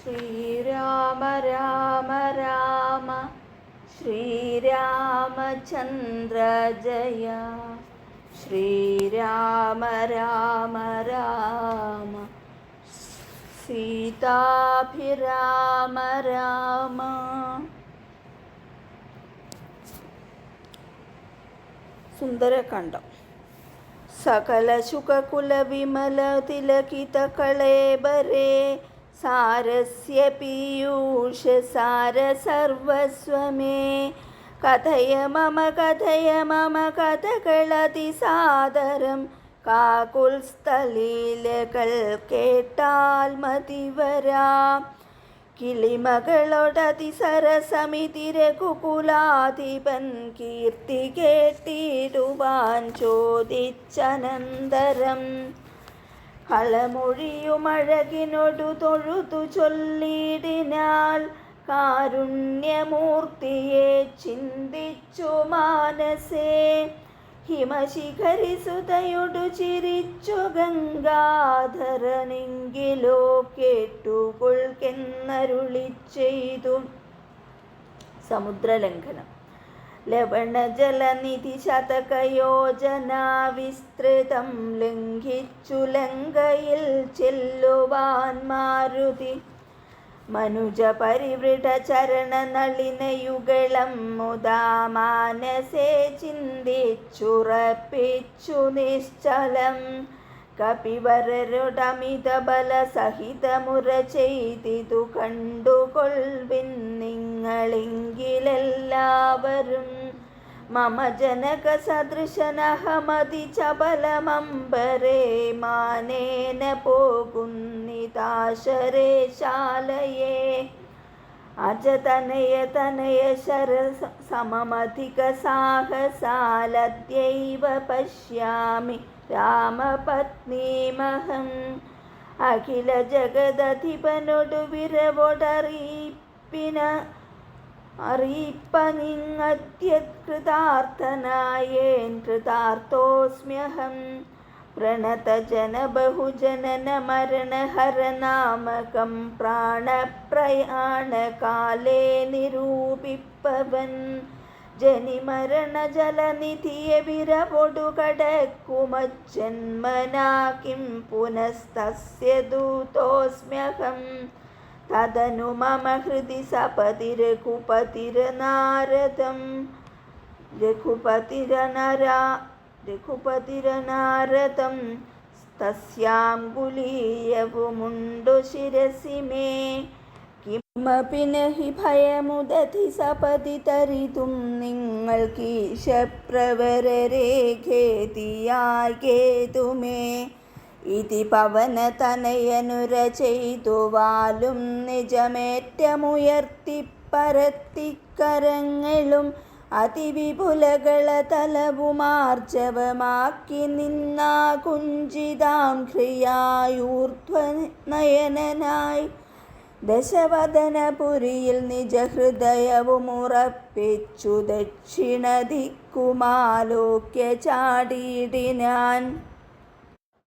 ശ്രീരാമ രാമ രാമ ശ്രീരാമചന്ദ്ര ജയ ശ്രീരാമ രാമ രാമ സീതാഭിരാമ രാമ. സുന്ദരകണ്ഠം സകല ശുകകുല വിമല തിലകിത കളേബരേ സാരസ്യ പീയൂഷ സാര സർവസ്വമേ കഥയ മമ കഥയ മമ കഥകളതിസാദരം കാകുൽസ്ഥലീലകൾ കേട്ടാൽ മതിവരാം കിളിമകളോടതിസരസമിതി രഘുകുലാധിപൻ കീർത്തി കേട്ടിടുവാൻ ചോദിച്ചനന്തരം കളമൊഴിയുമഴകിനൊടു തൊഴുതു ചൊല്ലിടിനാൽ കാരുണ്യമൂർത്തിയെ ചിന്തിച്ചു മാനസേ. ഹിമശിഖരിസുതയൊടു ചിരിച്ചു ഗംഗാധരനെങ്കിലോ കേട്ടുകൊൾക്കെന്നരുളി ചെയ്തു സമുദ്രലംഘനം. ലവണജലനിധി ശതകയോജനാ വിസ്തൃതം ലംഘിച്ചു ലങ്കയിൽ ചെല്ലുവാൻ മാരുതി മനുജ പരിവൃഢ ചരണ നളിനയുഗളം മുദാ മാനസേ ചിന്തിച്ചുറപ്പിച്ചു നിശ്ചലം. കപിവരരുടമിത ബല സഹിതമുറ ചെയ്തിതു കണ്ടുകൊൾവിൻ നിങ്ങളെങ്കിലെല്ലാവരും മമ ജനക സദൃശനഹമതി ചപലമമ്പരേ മാനേന പോകുന്നിതാശരേ ശാലയേ. അജതനയ തനയ ശര സമമധിക സാഹസാലദ്യൈവ പശ്യാമി രാമപത്നീമഹം അഖില ജഗദധിപനൊടു വിരവൊടറിയിപ്പിന അറിയിപ്പനിങ്ങത്യത്കൃതാർത്ഥനായേൻ കൃതാർത്ഥോസ്മ്യഹം. മരണഹരനാമകം പ്രാണപ്രയാണകാലേ നിരൂപിപ്പവൻ ജനിമരണ ജലനിധിയെ വിരവൊടു കടക്കുമജന്മനാ കിം പുനസ്തസ്യ ദൂതോസ്മ്യഹം തദനു മമ ഹൃദി സപതി രഘുപതിരനാരദം തസ്യാംഗുലീയവുമുണ്ടു ശിരസി മേ. കിമപി നഹി ഭയമുദതി സപതി തരിതും നിങ്ങൾക്കീശപ്രവരരേഖേതിയാകേതുമേ ഇതി പവനതനയനുര ചെയ്തു വാലും നിജമേറ്റമുയർത്തി പരത്തിക്കരങ്ങളും അതിവിപുലകള തലവുമാർജവമാക്കി നിന്നാ കുഞ്ചിതാം ക്രിയായൂർധ്വനയനായി. ദശവദനപുരിയിൽ നിജഹൃദയവുമുറപ്പിച്ചു ദക്ഷിണ ദിക്കുമാലോക്യ ചാടിയിടിനാൻ